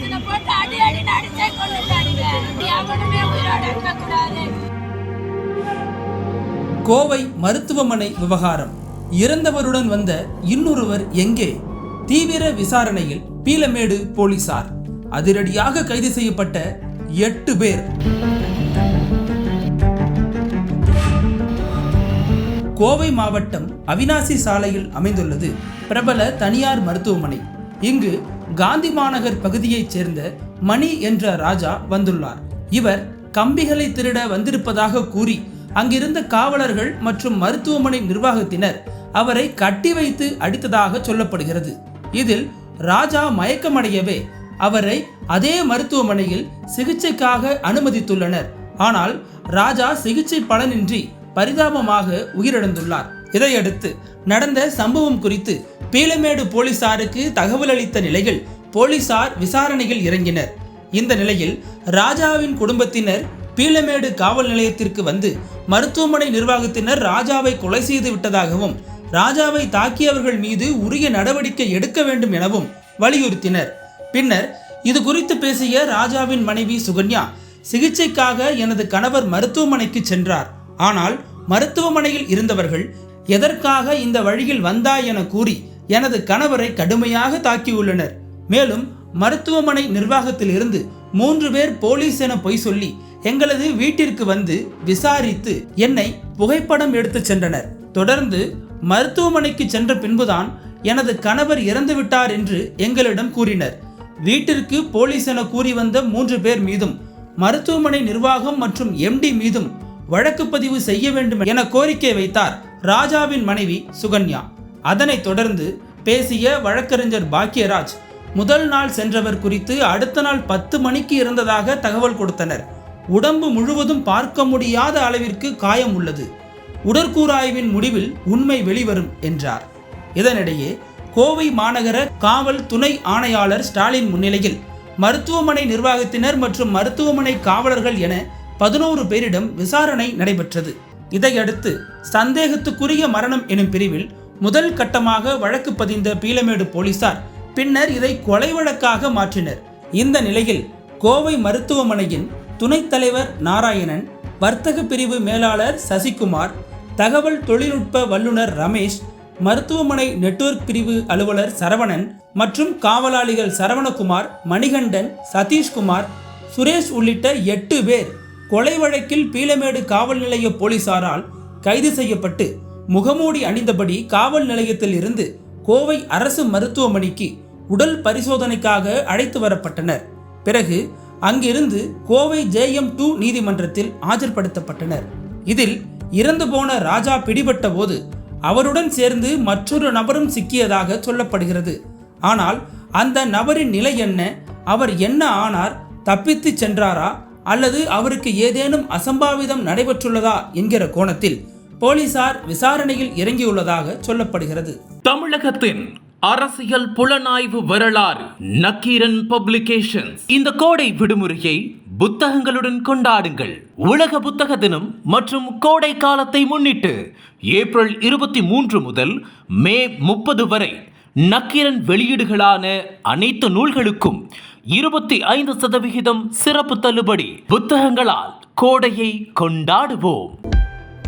ஸ்டேஷனை போட்டு அடி அடி அடிச்சே கொண்டுட்டாங்க உயிரோட இருக்கக்கூடாது. கோவை மருத்துவமனை விவகாரம். இறந்தவருடன் வந்த இன்னொருவர் எங்கே? தீவிர விசாரணையில் பீலமேடு போலீசார். அதிரடியாக கைது செய்யப்பட்ட எட்டு பேர். கோவை மாவட்டம் அவினாசி சாலையில் அமைந்துள்ளது பிரபல தனியார் மருத்துவமனை. இங்கு காந்தி மாநகர் பகுதியைச் சேர்ந்த மணி என்ற ராஜா வந்துள்ளார். இவர் கம்பிகளை திருட வந்திருப்பதாக கூறி அங்கிருந்த காவலர்கள் மற்றும் மருத்துவமனை நிர்வாகத்தினர் அவரை கட்டி வைத்து அடித்ததாக சொல்லப்படுகிறது. இதில் ராஜா மயக்கமடையவே அவரை அதே மருத்துவமனையில் சிகிச்சைக்காக அனுமதித்துள்ளனர். ஆனால் ராஜா சிகிச்சை பலனின்றி பரிதாபமாக உயிரிழந்துள்ளார். இதையடுத்து நடந்த சம்பவம் குறித்து பீலமேடு போலீசாருக்கு தகவல் அளித்த நிலையில் போலீசார் விசாரணையில் இறங்கினர். இந்த நிலையில் ராஜாவின் குடும்பத்தினர் பீலமேடு காவல் நிலையத்திற்கு வந்து மருத்துவமனை நிர்வாகத்தினர் ராஜாவை கொலை செய்து விட்டதாகவும் ராஜாவை தாக்கியவர்கள் மீது உரிய நடவடிக்கை எடுக்க வேண்டும் எனவும் வலியுறுத்தினர். பின்னர் இது குறித்து பேசிய ராஜாவின் மனைவி சுகன்யா சிகிச்சைக்காக எனது கணவர் மருத்துவமனைக்கு சென்றார். ஆனால் மருத்துவமனையில் இருந்தவர்கள் எதற்காக இந்த வழியில் வந்தாய் என கூறி எனது கணவரை கடுமையாக தாக்கியுள்ளனர். மேலும் மருத்துவமனை நிர்வாகத்தில் இருந்து மூன்று பேர் போலீஸ் என பொய் சொல்லி எங்களது வீட்டிற்கு வந்து விசாரித்து என்னை புகைப்படம் எடுத்துச் சென்றனர். தொடர்ந்து மருத்துவமனைக்கு சென்ற பின்புதான் எனது கணவர் இறந்துவிட்டார் என்று எங்களிடம் கூறினர். வீட்டிற்கு போலீஸ் என கூறி வந்த மூன்று பேர் மீதும் மருத்துவமனை நிர்வாகம் மற்றும் எம்டி மீதும் வழக்கு பதிவு செய்ய வேண்டும் என கோரிக்கை வைத்தார் ராஜாவின் மனைவி சுகன்யா. அதனைத் தொடர்ந்து பேசிய வழக்கறிஞர் பாக்கியராஜ் முதல் நாள் சென்றவர் குறித்து அடுத்த நாள் பத்து மணிக்கு இருந்ததாக தகவல் கொடுத்தனர். உடம்பு முழுவதும் பார்க்க முடியாத அளவிற்கு காயம் உள்ளது. உடற்கூறாய்வின் முடிவில் உண்மை வெளிவரும் என்றார். இதனிடையே கோவை மாநகர காவல் துணை ஆணையாளர் ஸ்டாலின் முன்னிலையில் மருத்துவமனை நிர்வாகத்தினர் மற்றும் மருத்துவமனை காவலர்கள் என பதினோரு பேரிடம் விசாரணை நடைபெற்றது. இதையடுத்து சந்தேகத்துக்குரிய மரணம் எனும் பிரிவில் முதல் கட்டமாக வழக்கு பதிந்த பீலமேடு போலீசார் பின்னர் இதை கொலை வழக்காக மாற்றினர். இந்த நிலையில் கோவை மருத்துவமனையின் துணைத் தலைவர் நாராயணன் வர்த்தக பிரிவு மேலாளர் சசிகுமார் தகவல் தொழில்நுட்ப வல்லுநர் ரமேஷ் மருத்துவமனை நெட்வொர்க் பிரிவு அலுவலர் சரவணன் மற்றும் காவலாளிகள் சரவணகுமார் மணிகண்டன் சதீஷ்குமார் சுரேஷ் உள்ளிட்ட எட்டு பேர் கொலை வழக்கில் பீலமேடு காவல் நிலைய போலீசாரால் கைது செய்யப்பட்டு முகமூடி அணிந்தபடி காவல் நிலையத்தில் இருந்து கோவை அரசு மருத்துவமனைக்கு உடல் பரிசோதனைக்காக அழைத்து வரப்பட்டனர். பிறகு அங்கிருந்து கோவை ஜேஎம் டூ நீதிமன்றத்தில் ஆஜர்படுத்தப்பட்டனர். இதில் இறந்து போன ராஜா பிடிபட்ட போது அவருடன் சேர்ந்து மற்றொரு நபரும் சிக்கியதாக சொல்லப்படுகிறது. ஆனால் அந்த நபரின் நிலை என்ன? அவர் என்ன ஆனார்? தப்பித்துச் சென்றாரா? அல்லது அவருக்கு ஏதேனும் அசம்பாவிதம் நடைபெற்றுள்ளதா? என்கிற கோணத்தில் போலீசார் விசாரணையில் இறங்கியுள்ளதாக சொல்லப்படுகிறது. தமிழகத்தின் அரசியல் புலனாய்வு வரலாறு நக்கீரன் பப்ளிகேஷன்ஸ். இந்த கோடை விடுமுறையை புத்தகங்களுடன் கொண்டாடுங்கள். உலக புத்தக தினம் மற்றும் கோடை காலத்தை முன்னிட்டு ஏப்ரல் இருபத்தி மூன்று முதல் மே முப்பது வரை நக்கீரன் வெளியீடுகளான அனைத்து நூல்களுக்கும் இருபத்தி ஐந்து சதவிகிதம் சிறப்பு தள்ளுபடி புத்தகங்களால் கோடையை கொண்டாடுவோம்.